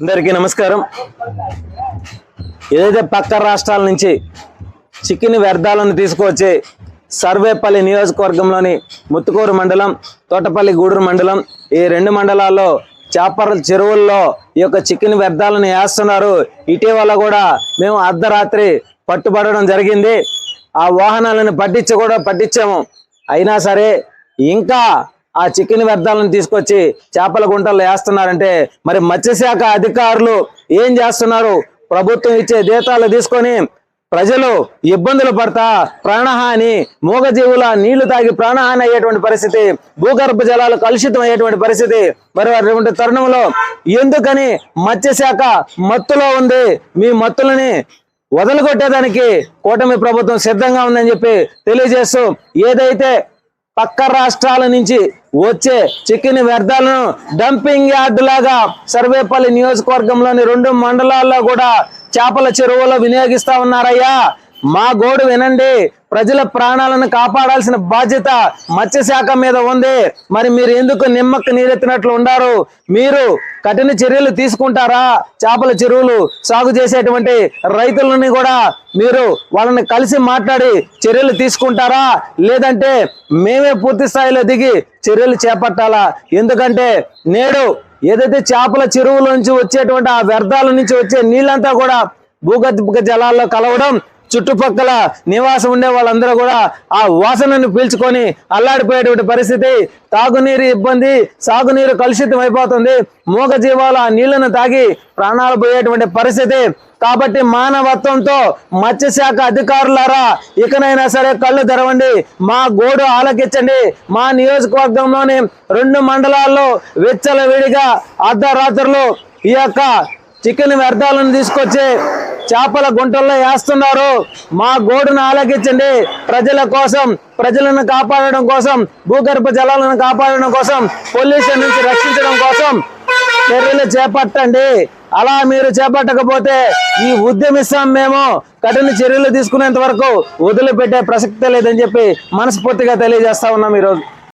అందరికీ నమస్కారం. ఏదైతే పక్క రాష్ట్రాల నుంచి చికెన్ వ్యర్థాలను తీసుకువచ్చి సర్వేపల్లి నియోజకవర్గంలోని ముత్తుకూరు మండలం తోటపల్లి గూడూరు మండలం ఈ రెండు మండలాల్లో చేపల చెరువుల్లో ఈ యొక్క చికెన్ వ్యర్థాలను వేస్తున్నారు. ఇటీవల కూడా మేము అర్ధరాత్రి పట్టుబడడం జరిగింది. ఆ వాహనాలను పట్టించి కూడా పట్టించాము. అయినా సరే ఇంకా ఆ చికెన్ వ్యర్థాలను తీసుకొచ్చి చేపల గుంటల్లో వేస్తున్నారంటే మరి మత్స్యశాఖ అధికారులు ఏం చేస్తున్నారు? ప్రభుత్వం ఇచ్చే జీతాలు తీసుకొని ప్రజలు ఇబ్బందులు పడతా ప్రాణహాని మూగజీవుల నీళ్ళు తాగి ప్రాణహాని అయ్యేటువంటి పరిస్థితి భూగర్భ జలాలు కలుషితం అయ్యేటువంటి పరిస్థితి మరి అటువంటి తరుణంలో ఎందుకని మత్స్యశాఖ మత్తులో ఉంది? మీ మత్తులని వదలగొట్టేదానికి కూటమి ప్రభుత్వం సిద్ధంగా ఉందని చెప్పి తెలియజేస్తూ ఏదైతే పక్క రాష్ట్రాల నుంచి వచ్చే చికెన్ వ్యర్థాలను డంపింగ్ యార్డ్ లాగా సర్వేపల్లి నియోజకవర్గంలోని రెండు మండలాల్లో కూడా చేపల చెరువులో వినియోగిస్తా ఉన్నారయ్యా. మా గోడు వినండి. ప్రజల ప్రాణాలను కాపాడాల్సిన బాధ్యత మత్స్యశాఖ మీద ఉంది. మరి మీరు ఎందుకు నిమ్మక్క నీరెత్తినట్లు ఉండారు? మీరు కఠిన చర్యలు తీసుకుంటారా? చేపల చెరువులు సాగు చేసేటువంటి రైతులని కూడా మీరు వాళ్ళని కలిసి మాట్లాడి చర్యలు తీసుకుంటారా? లేదంటే మేమే పూర్తి స్థాయిలో దిగి చర్యలు చేపట్టాలా? ఎందుకంటే నేడు ఏదైతే చేపల చెరువుల నుంచి వచ్చేటువంటి ఆ వ్యర్థాల నుంచి వచ్చే నీళ్ళంతా కూడా భూగర్భ జలాల్లో కలవడం చుట్టుపక్కల నివాసం ఉండే వాళ్ళందరూ కూడా ఆ వాసనను పీల్చుకొని అల్లాడిపోయేటువంటి పరిస్థితి. తాగునీరు ఇబ్బంది సాగునీరు కలుషితం అయిపోతుంది. మూగ జీవాలు ఆ నీళ్ళను తాగి ప్రాణాలు పోయేటువంటి పరిస్థితి. కాబట్టి మానవత్వంతో మత్స్యశాఖ అధికారులారా ఇకనైనా సరే కళ్ళు తెరవండి. మా గోడు ఆలకించండి. మా నియోజకవర్గంలోని రెండు మండలాల్లో వెచ్చల విడిగా అర్ధరాత్రులు ఈ యొక్క చికెన్ వ్యర్థాలను తీసుకొచ్చి చేపల గుంటల్లో వేస్తున్నారు. మా గోడును ఆలకించండి ప్రజల కోసం ప్రజలను కాపాడడం కోసం భూగర్భ జలాలను కాపాడడం కోసం పొల్యూషన్ నుంచి రక్షించడం కోసం చర్యలు చేపట్టండి. అలా మీరు చేపట్టకపోతే ఈ ఉద్యమిస్తాం మేము కఠిన చర్యలు తీసుకునేంత వరకు వదిలిపెట్టే ప్రసక్తే లేదని చెప్పి మనస్ఫూర్తిగా తెలియజేస్తా ఉన్నాం ఈరోజు.